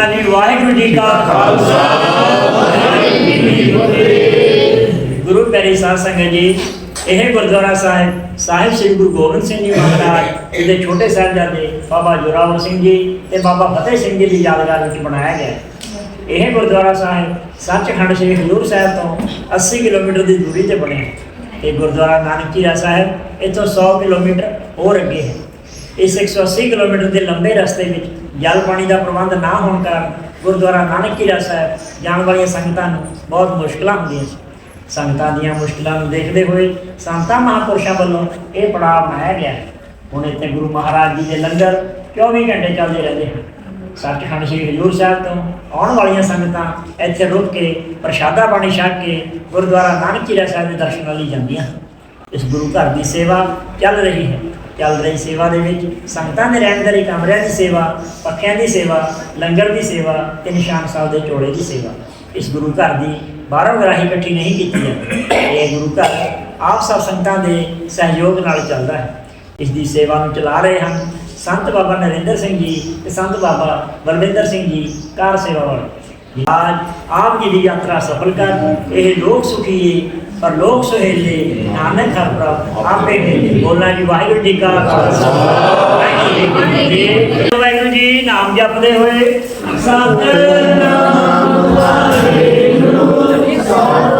ਬੋਲਣਾ ਜੀ ਵਾਹਿਗੁਰੂ ਜੀ ਕਾ ਖਾਲਸਾ। ਗੁਰੂ ਪਿਆਰੀ ਸਾਧ ਸੰਗਤ ਜੀ, ਇਹ ਗੁਰਦੁਆਰਾ ਸਾਹਿਬ ਸਾਹਿਬ ਸ੍ਰੀ ਗੁਰੂ ਗੋਬਿੰਦ ਸਿੰਘ ਜੀ ਮਹਾਰਾਜ ਇਹਦੇ ਛੋਟੇ ਸਾਹਿਬਜ਼ਾਦੇ ਬਾਬਾ ਜੋਰਾਵਰ ਸਿੰਘ ਜੀ ਤੇ ਬਾਬਾ ਫਤਿਹ ਸਿੰਘ ਜੀ ਦੀ ਯਾਦਗਾਰ ਵਿੱਚ ਬਣਾਇਆ ਗਿਆ ਇਹ ਗੁਰਦੁਆਰਾ ਸਾਹਿਬ ਸੱਚਖੰਡ ਸ੍ਰੀ ਹਜ਼ੂਰ ਸਾਹਿਬ ਤੋਂ 80 ਕਿਲੋਮੀਟਰ ਦੀ ਦੂਰੀ ਤੇ ਬਣਿਆ ਹੈ। ਗੁਰਦੁਆਰਾ ਨਾਨਕੀਰਾ ਸਾਹਿਬ, ਇੱਥੋਂ 100 ਕਿਲੋਮੀਟਰ ਹੋਰ ਅੱਗੇ ਹੈ। ਇਸ 180 ਕਿਲੋਮੀਟਰ ਦੇ ਲੰਬੇ ਰਸਤੇ ਵਿੱਚ ਜਲ ਪਾਣੀ ਦਾ ਪ੍ਰਬੰਧ ਨਾ ਹੋਣ ਕਾਰਨ ਗੁਰਦੁਆਰਾ ਨਾਨਕ ਨਾਨਕੀਰਾ ਸਾਹਿਬ ਜਾਣ ਵਾਲੀਆਂ ਸੰਗਤਾਂ ਨੂੰ ਬਹੁਤ ਮੁਸ਼ਕਲਾਂ ਹੁੰਦੀਆਂ ਸੀ। ਸੰਗਤਾਂ ਦੀਆਂ ਮੁਸ਼ਕਲਾਂ ਨੂੰ ਦੇਖਦੇ ਹੋਏ ਸੰਤਾਂ ਮਹਾਂਪੁਰਸ਼ਾਂ ਵੱਲੋਂ ਇਹ ਪੜਾਅ ਬਣਾਇਆ ਗਿਆ ਹੈ। ਹੁਣ ਇੱਥੇ ਗੁਰੂ ਮਹਾਰਾਜ ਜੀ ਦੇ ਲੰਗਰ 24 ਘੰਟੇ ਚੱਲਦੇ ਰਹਿੰਦੇ ਹਨ। ਸੱਚਖੰਡ ਸ੍ਰੀ ਹਜ਼ੂਰ ਸਾਹਿਬ ਤੋਂ ਆਉਣ ਵਾਲੀਆਂ ਸੰਗਤਾਂ ਇੱਥੇ ਰੁਕ ਕੇ ਪ੍ਰਸ਼ਾਦਾ ਪਾਣੀ ਛਕ ਕੇ ਗੁਰਦੁਆਰਾ ਨਾਨਕ ਨਾਨਕੀਰਾ ਸਾਹਿਬ ਦੇ ਦਰਸ਼ਨਾਂ ਲਈ ਜਾਂਦੀਆਂ ਹਨ। ਇਸ ਗੁਰੂ ਘਰ ਦੀ ਸੇਵਾ ਚੱਲ ਰਹੀ ਹੈ। ਚੱਲ ਰਹੀ ਸੇਵਾ ਦੇ ਵਿੱਚ ਸੰਗਤਾਂ ਦੇ ਰਹਿਣ ਦੇ ਲਈ ਕਮਰਿਆਂ ਦੀ ਸੇਵਾ, ਪੱਖਿਆਂ ਦੀ ਸੇਵਾ, ਲੰਗਰ ਦੀ ਸੇਵਾ ਤੇ ਨਿਸ਼ਾਨ ਸਾਹਿਬ ਦੇ ਚੋੜੇ ਦੀ ਸੇਵਾ। ਇਸ ਗੁਰੂ ਘਰ ਦੀ ਬਾਹਰੋਂ ਗਰਾਹੀ ਇਕੱਠੀ ਨਹੀਂ ਕੀਤੀ ਜਾਂਦੀ। ਇਹ ਗੁਰੂ ਘਰ ਆਪ ਸਭ ਸੰਗਤਾਂ ਦੇ ਸਹਿਯੋਗ ਨਾਲ ਚੱਲਦਾ ਹੈ। ਇਸ ਦੀ ਸੇਵਾ ਨੂੰ ਚਲਾ ਰਹੇ ਹਨ ਸੰਤ ਬਾਬਾ ਨਰਿੰਦਰ ਸਿੰਘ ਜੀ ਤੇ ਸੰਤ ਬਾਬਾ ਬਲਵਿੰਦਰ ਸਿੰਘ ਜੀ, ਕਾਰ ਸੇਵਾ ਵਾਲੇ। ਅੱਜ ਆਪ ਜੀ ਦੀ ਯਾਤਰਾ ਸਫਲ ਕਰ ਇਹ ਲੋਕ ਸੁਖੀਏ ਪਰ ਲੋਕ ਸੁਹੇਲੇ ਨਾਨਕ ਹਰ ਪ੍ਰਭ ਆਪੇ ਮਿਲੇ ਬੋਲਣਾ ਜੀ ਵਾਹਿਗੁਰੂ ਜੀ ਕਾ ਖਾਲਸਾ ਵਾਹਿਗੁਰੂ ਜੀ ਕੀ ਫਤਿਹ